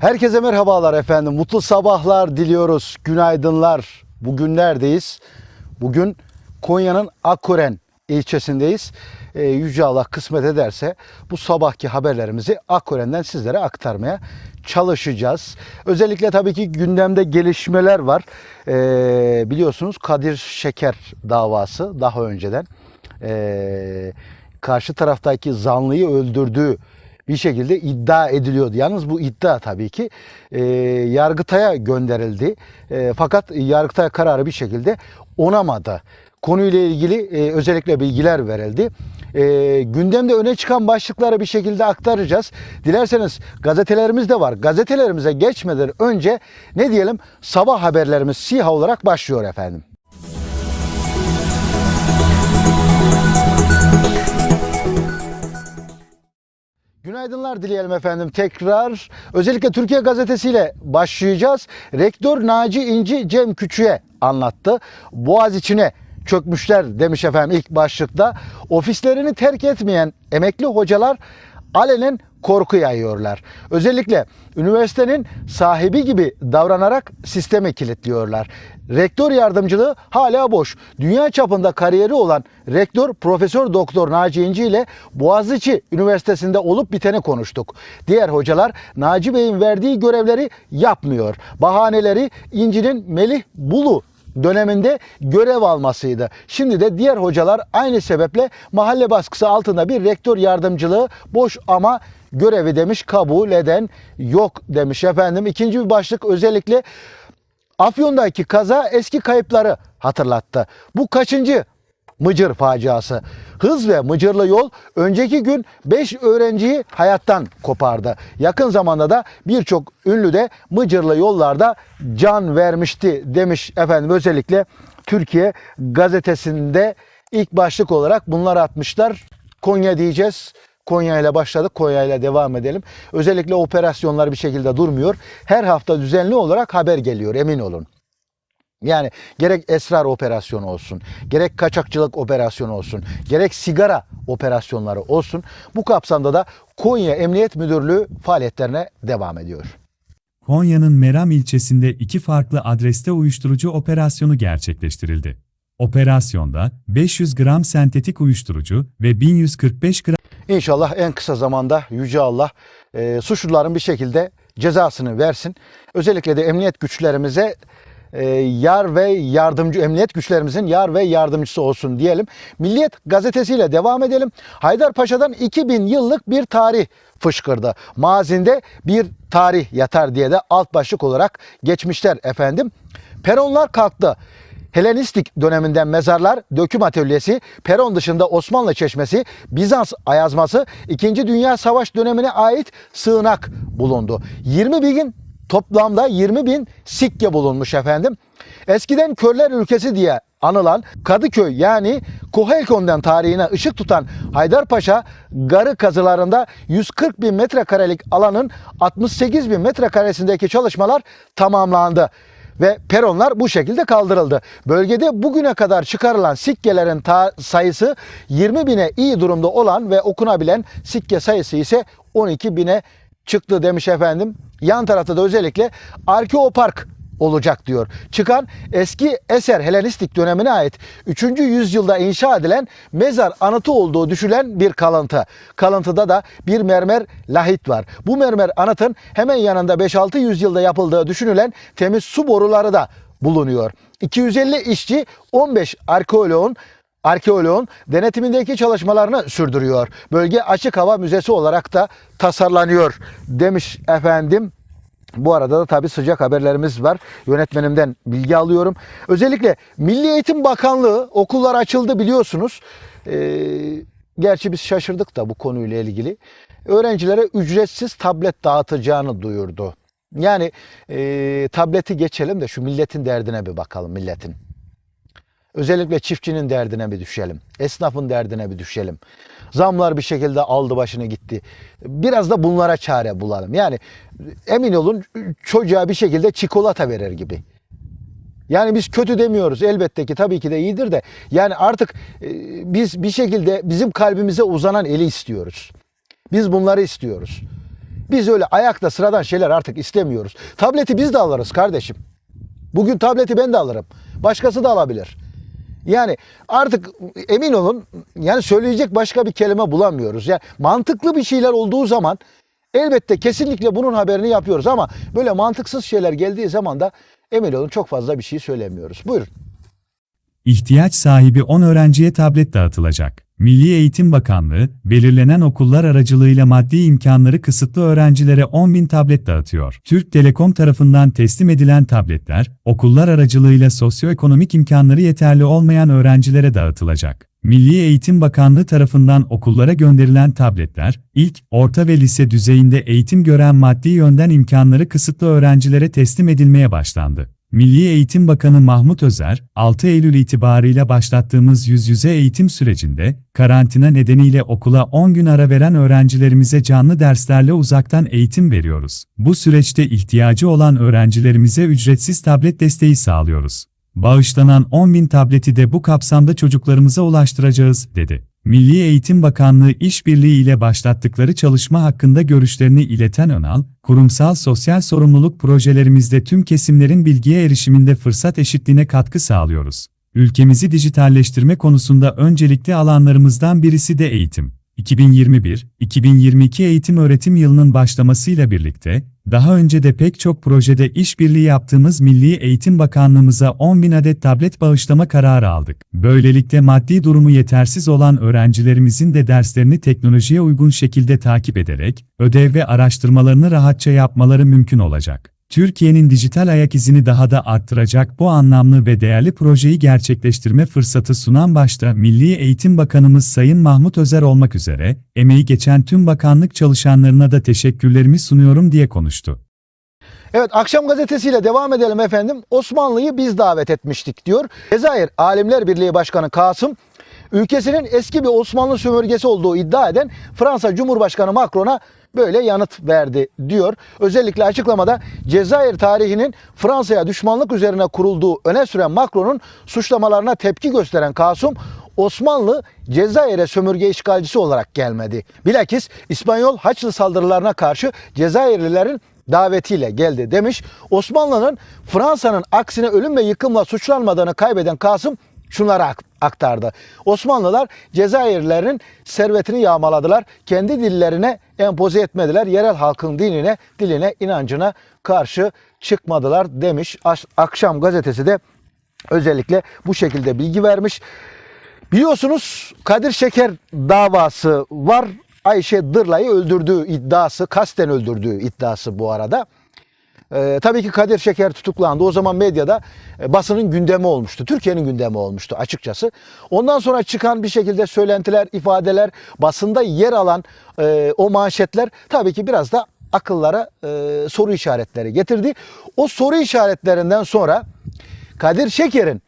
Herkese merhabalar efendim. Mutlu sabahlar diliyoruz. Günaydınlar. Bugün neredeyiz? Bugün Konya'nın Akkuren ilçesindeyiz. Ee, Yüce Allah kısmet ederse bu sabahki haberlerimizi Akkuren'den sizlere aktarmaya çalışacağız. Özellikle tabii ki gündemde gelişmeler var. Ee, biliyorsunuz Kadir Şeker davası daha önceden ee, karşı taraftaki zanlıyı öldürdüğü bir şekilde iddia ediliyordu. Yalnız bu iddia tabii ki e, Yargıtay'a gönderildi. E, fakat Yargıtay kararı bir şekilde onamadı. Konuyla ilgili e, özellikle bilgiler verildi. E, gündemde öne çıkan başlıkları bir şekilde aktaracağız. Dilerseniz gazetelerimiz de var. Gazetelerimize geçmeden önce ne diyelim sabah haberlerimiz SİHA olarak başlıyor efendim. Günaydınlar dileyelim efendim tekrar. Özellikle Türkiye Gazetesi ile başlayacağız. Rektör Naci İnci Cem Küçük'e anlattı. Boğaz içine çökmüşler demiş efendim ilk başlıkta. Ofislerini terk etmeyen emekli hocalar alenen korku yayıyorlar. Özellikle üniversitenin sahibi gibi davranarak sistemi kilitliyorlar. Rektör yardımcılığı hala boş. Dünya çapında kariyeri olan rektör Profesör Doktor Naci İnci ile Boğaziçi Üniversitesi'nde olup biteni konuştuk. Diğer hocalar Naci Bey'in verdiği görevleri yapmıyor. Bahaneleri İnci'nin Melih Bulu döneminde görev almasıydı. Şimdi de diğer hocalar aynı sebeple mahalle baskısı altında bir rektör yardımcılığı boş ama görevi demiş kabul eden yok demiş efendim. İkinci bir başlık özellikle Afyon'daki kaza eski kayıpları hatırlattı. Bu kaçıncı Mıcır faciası. Hız ve mıcırlı yol önceki gün 5 öğrenciyi hayattan kopardı. Yakın zamanda da birçok ünlü de mıcırlı yollarda can vermişti demiş efendim özellikle Türkiye gazetesinde ilk başlık olarak bunlar atmışlar. Konya diyeceğiz. Konya ile başladık. Konya ile devam edelim. Özellikle operasyonlar bir şekilde durmuyor. Her hafta düzenli olarak haber geliyor emin olun. Yani gerek esrar operasyonu olsun, gerek kaçakçılık operasyonu olsun, gerek sigara operasyonları olsun. Bu kapsamda da Konya Emniyet Müdürlüğü faaliyetlerine devam ediyor. Konya'nın Meram ilçesinde iki farklı adreste uyuşturucu operasyonu gerçekleştirildi. Operasyonda 500 gram sentetik uyuşturucu ve 1145 gram İnşallah en kısa zamanda Yüce Allah e, suçluların bir şekilde cezasını versin. Özellikle de emniyet güçlerimize e, yar ve yardımcı emniyet güçlerimizin yar ve yardımcısı olsun diyelim. Milliyet gazetesiyle devam edelim. Haydarpaşa'dan 2000 yıllık bir tarih fışkırdı. Mazinde bir tarih yatar diye de alt başlık olarak geçmişler efendim. Peronlar kalktı. Helenistik döneminden mezarlar, döküm atölyesi, peron dışında Osmanlı çeşmesi, Bizans ayazması, 2. Dünya Savaş dönemine ait sığınak bulundu. 20 bin toplamda 20 bin sikke bulunmuş efendim. Eskiden körler ülkesi diye anılan Kadıköy yani Kohelkon'dan tarihine ışık tutan Haydarpaşa garı kazılarında 140 bin metrekarelik alanın 68 bin metrekaresindeki çalışmalar tamamlandı ve peronlar bu şekilde kaldırıldı. Bölgede bugüne kadar çıkarılan sikkelerin sayısı 20 bine iyi durumda olan ve okunabilen sikke sayısı ise 12 bine çıktı demiş efendim. Yan tarafta da özellikle Arkeopark olacak diyor. Çıkan eski eser Helenistik dönemine ait 3. yüzyılda inşa edilen mezar anıtı olduğu düşülen bir kalıntı. Kalıntıda da bir mermer lahit var. Bu mermer anıtın hemen yanında 5-6 yüzyılda yapıldığı düşünülen temiz su boruları da bulunuyor. 250 işçi 15 arkeoloğun arkeoloğun denetimindeki çalışmalarını sürdürüyor. Bölge açık hava müzesi olarak da tasarlanıyor demiş efendim. Bu arada da tabii sıcak haberlerimiz var. Yönetmenimden bilgi alıyorum. Özellikle Milli Eğitim Bakanlığı okullar açıldı biliyorsunuz. Ee, gerçi biz şaşırdık da bu konuyla ilgili. Öğrencilere ücretsiz tablet dağıtacağını duyurdu. Yani e, tableti geçelim de şu milletin derdine bir bakalım milletin. Özellikle çiftçinin derdine bir düşelim. Esnafın derdine bir düşelim. Zamlar bir şekilde aldı başını gitti. Biraz da bunlara çare bulalım. Yani emin olun çocuğa bir şekilde çikolata verir gibi. Yani biz kötü demiyoruz elbette ki tabii ki de iyidir de yani artık e, biz bir şekilde bizim kalbimize uzanan eli istiyoruz. Biz bunları istiyoruz. Biz öyle ayakta sıradan şeyler artık istemiyoruz. Tableti biz de alırız kardeşim. Bugün tableti ben de alırım. Başkası da alabilir. Yani artık emin olun yani söyleyecek başka bir kelime bulamıyoruz. Yani mantıklı bir şeyler olduğu zaman elbette kesinlikle bunun haberini yapıyoruz ama böyle mantıksız şeyler geldiği zaman da emin olun çok fazla bir şey söylemiyoruz. Buyurun. İhtiyaç sahibi 10 öğrenciye tablet dağıtılacak. Milli Eğitim Bakanlığı, belirlenen okullar aracılığıyla maddi imkanları kısıtlı öğrencilere 10.000 tablet dağıtıyor. Türk Telekom tarafından teslim edilen tabletler, okullar aracılığıyla sosyoekonomik imkanları yeterli olmayan öğrencilere dağıtılacak. Milli Eğitim Bakanlığı tarafından okullara gönderilen tabletler, ilk, orta ve lise düzeyinde eğitim gören maddi yönden imkanları kısıtlı öğrencilere teslim edilmeye başlandı. Milli Eğitim Bakanı Mahmut Özer, 6 Eylül itibarıyla başlattığımız yüz yüze eğitim sürecinde, karantina nedeniyle okula 10 gün ara veren öğrencilerimize canlı derslerle uzaktan eğitim veriyoruz. Bu süreçte ihtiyacı olan öğrencilerimize ücretsiz tablet desteği sağlıyoruz. Bağışlanan 10.000 tableti de bu kapsamda çocuklarımıza ulaştıracağız, dedi. Milli Eğitim Bakanlığı işbirliği ile başlattıkları çalışma hakkında görüşlerini ileten Önal, kurumsal sosyal sorumluluk projelerimizde tüm kesimlerin bilgiye erişiminde fırsat eşitliğine katkı sağlıyoruz. Ülkemizi dijitalleştirme konusunda öncelikli alanlarımızdan birisi de eğitim. 2021-2022 eğitim öğretim yılının başlamasıyla birlikte, daha önce de pek çok projede işbirliği yaptığımız Milli Eğitim Bakanlığımıza 10.000 adet tablet bağışlama kararı aldık. Böylelikle maddi durumu yetersiz olan öğrencilerimizin de derslerini teknolojiye uygun şekilde takip ederek, ödev ve araştırmalarını rahatça yapmaları mümkün olacak. Türkiye'nin dijital ayak izini daha da arttıracak bu anlamlı ve değerli projeyi gerçekleştirme fırsatı sunan başta Milli Eğitim Bakanımız Sayın Mahmut Özer olmak üzere, emeği geçen tüm bakanlık çalışanlarına da teşekkürlerimi sunuyorum diye konuştu. Evet akşam gazetesiyle devam edelim efendim. Osmanlı'yı biz davet etmiştik diyor. Cezayir Alimler Birliği Başkanı Kasım ülkesinin eski bir Osmanlı sömürgesi olduğu iddia eden Fransa Cumhurbaşkanı Macron'a böyle yanıt verdi diyor. Özellikle açıklamada Cezayir tarihinin Fransa'ya düşmanlık üzerine kurulduğu öne süren Macron'un suçlamalarına tepki gösteren Kasım Osmanlı Cezayir'e sömürge işgalcisi olarak gelmedi. Bilakis İspanyol Haçlı saldırılarına karşı Cezayirlilerin davetiyle geldi demiş. Osmanlı'nın Fransa'nın aksine ölüm ve yıkımla suçlanmadığını kaybeden Kasım şunları ak- aktardı. Osmanlılar Cezayirlilerin servetini yağmaladılar. Kendi dillerine empoze etmediler. Yerel halkın dinine, diline, inancına karşı çıkmadılar demiş. Akşam gazetesi de özellikle bu şekilde bilgi vermiş. Biliyorsunuz Kadir Şeker davası var. Ayşe Dırla'yı öldürdüğü iddiası, kasten öldürdüğü iddiası bu arada. Ee, tabii ki Kadir Şeker tutuklandı. O zaman medyada e, basının gündemi olmuştu. Türkiye'nin gündemi olmuştu açıkçası. Ondan sonra çıkan bir şekilde söylentiler, ifadeler, basında yer alan e, o manşetler tabii ki biraz da akıllara e, soru işaretleri getirdi. O soru işaretlerinden sonra Kadir Şeker'in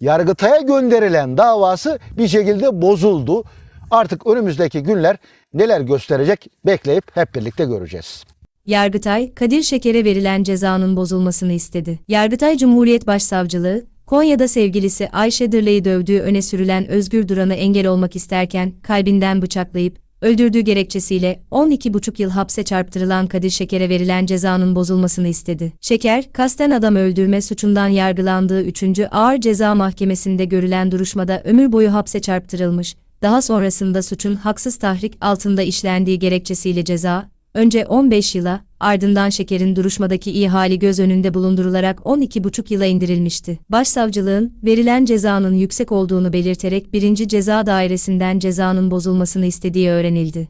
Yargıtay'a gönderilen davası bir şekilde bozuldu. Artık önümüzdeki günler neler gösterecek bekleyip hep birlikte göreceğiz. Yargıtay, Kadir Şeker'e verilen cezanın bozulmasını istedi. Yargıtay Cumhuriyet Başsavcılığı, Konya'da sevgilisi Ayşe Dırlay'ı dövdüğü öne sürülen Özgür Duran'ı engel olmak isterken kalbinden bıçaklayıp öldürdüğü gerekçesiyle 12,5 yıl hapse çarptırılan Kadir Şeker'e verilen cezanın bozulmasını istedi. Şeker, kasten adam öldürme suçundan yargılandığı 3. Ağır Ceza Mahkemesi'nde görülen duruşmada ömür boyu hapse çarptırılmış, daha sonrasında suçun haksız tahrik altında işlendiği gerekçesiyle ceza, önce 15 yıla, ardından şekerin duruşmadaki iyi hali göz önünde bulundurularak 12,5 yıla indirilmişti. Başsavcılığın, verilen cezanın yüksek olduğunu belirterek 1. Ceza Dairesi'nden cezanın bozulmasını istediği öğrenildi.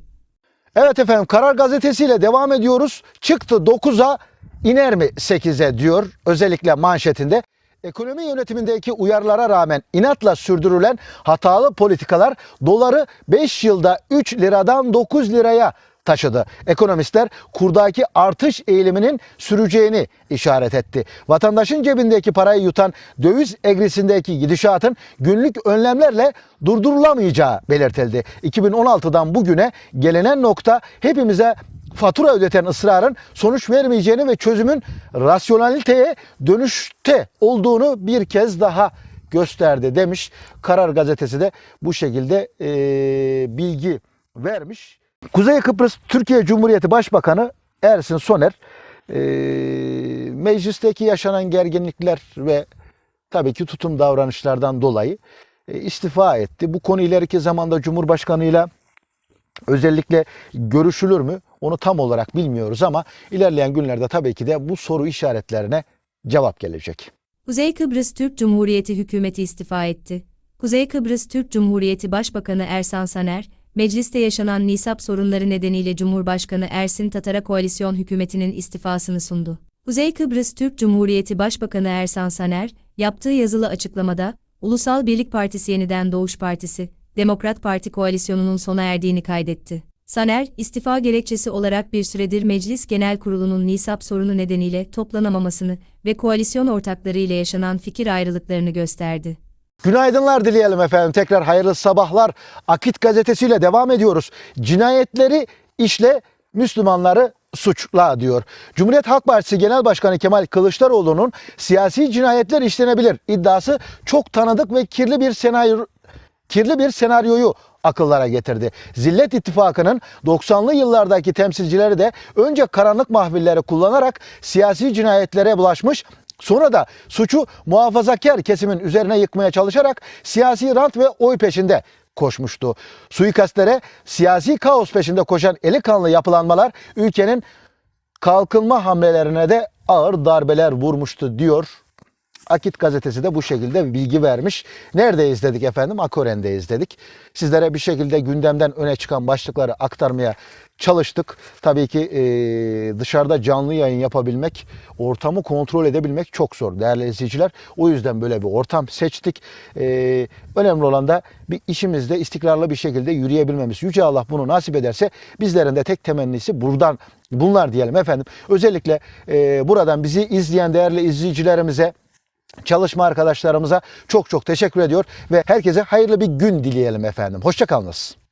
Evet efendim Karar Gazetesi ile devam ediyoruz. Çıktı 9'a iner mi 8'e diyor özellikle manşetinde. Ekonomi yönetimindeki uyarılara rağmen inatla sürdürülen hatalı politikalar doları 5 yılda 3 liradan 9 liraya taşıdı. Ekonomistler kurdaki artış eğiliminin süreceğini işaret etti. Vatandaşın cebindeki parayı yutan döviz egrisindeki gidişatın günlük önlemlerle durdurulamayacağı belirtildi. 2016'dan bugüne gelinen nokta hepimize fatura ödeten ısrarın sonuç vermeyeceğini ve çözümün rasyonaliteye dönüşte olduğunu bir kez daha gösterdi demiş. Karar gazetesi de bu şekilde eee, bilgi vermiş. Kuzey Kıbrıs Türkiye Cumhuriyeti Başbakanı Ersin Soner e, meclisteki yaşanan gerginlikler ve tabii ki tutum davranışlardan dolayı e, istifa etti. Bu konu ileriki zamanda Cumhurbaşkanıyla özellikle görüşülür mü? Onu tam olarak bilmiyoruz ama ilerleyen günlerde tabii ki de bu soru işaretlerine cevap gelecek. Kuzey Kıbrıs Türk Cumhuriyeti hükümeti istifa etti. Kuzey Kıbrıs Türk Cumhuriyeti Başbakanı Ersan Saner, mecliste yaşanan nisap sorunları nedeniyle Cumhurbaşkanı Ersin Tatar'a koalisyon hükümetinin istifasını sundu. Kuzey Kıbrıs Türk Cumhuriyeti Başbakanı Ersan Saner, yaptığı yazılı açıklamada, Ulusal Birlik Partisi Yeniden Doğuş Partisi, Demokrat Parti koalisyonunun sona erdiğini kaydetti. Saner, istifa gerekçesi olarak bir süredir Meclis Genel Kurulu'nun nisap sorunu nedeniyle toplanamamasını ve koalisyon ortakları ile yaşanan fikir ayrılıklarını gösterdi. Günaydınlar dileyelim efendim. Tekrar hayırlı sabahlar. Akit gazetesiyle devam ediyoruz. Cinayetleri işle Müslümanları suçla diyor. Cumhuriyet Halk Partisi Genel Başkanı Kemal Kılıçdaroğlu'nun siyasi cinayetler işlenebilir iddiası çok tanıdık ve kirli bir senaryo kirli bir senaryoyu akıllara getirdi. Zillet İttifakı'nın 90'lı yıllardaki temsilcileri de önce karanlık mahvilleri kullanarak siyasi cinayetlere bulaşmış Sonra da suçu muhafazakar kesimin üzerine yıkmaya çalışarak siyasi rant ve oy peşinde koşmuştu. Suikastlere siyasi kaos peşinde koşan eli kanlı yapılanmalar ülkenin kalkınma hamlelerine de ağır darbeler vurmuştu diyor. Akit gazetesi de bu şekilde bilgi vermiş. Neredeyiz dedik efendim? Akoren'deyiz dedik. Sizlere bir şekilde gündemden öne çıkan başlıkları aktarmaya çalıştık. Tabii ki e, dışarıda canlı yayın yapabilmek, ortamı kontrol edebilmek çok zor değerli izleyiciler. O yüzden böyle bir ortam seçtik. E, önemli olan da bir işimizde istikrarlı bir şekilde yürüyebilmemiz. Yüce Allah bunu nasip ederse bizlerin de tek temennisi buradan bunlar diyelim efendim. Özellikle e, buradan bizi izleyen değerli izleyicilerimize çalışma arkadaşlarımıza çok çok teşekkür ediyor ve herkese hayırlı bir gün dileyelim efendim. Hoşçakalınız.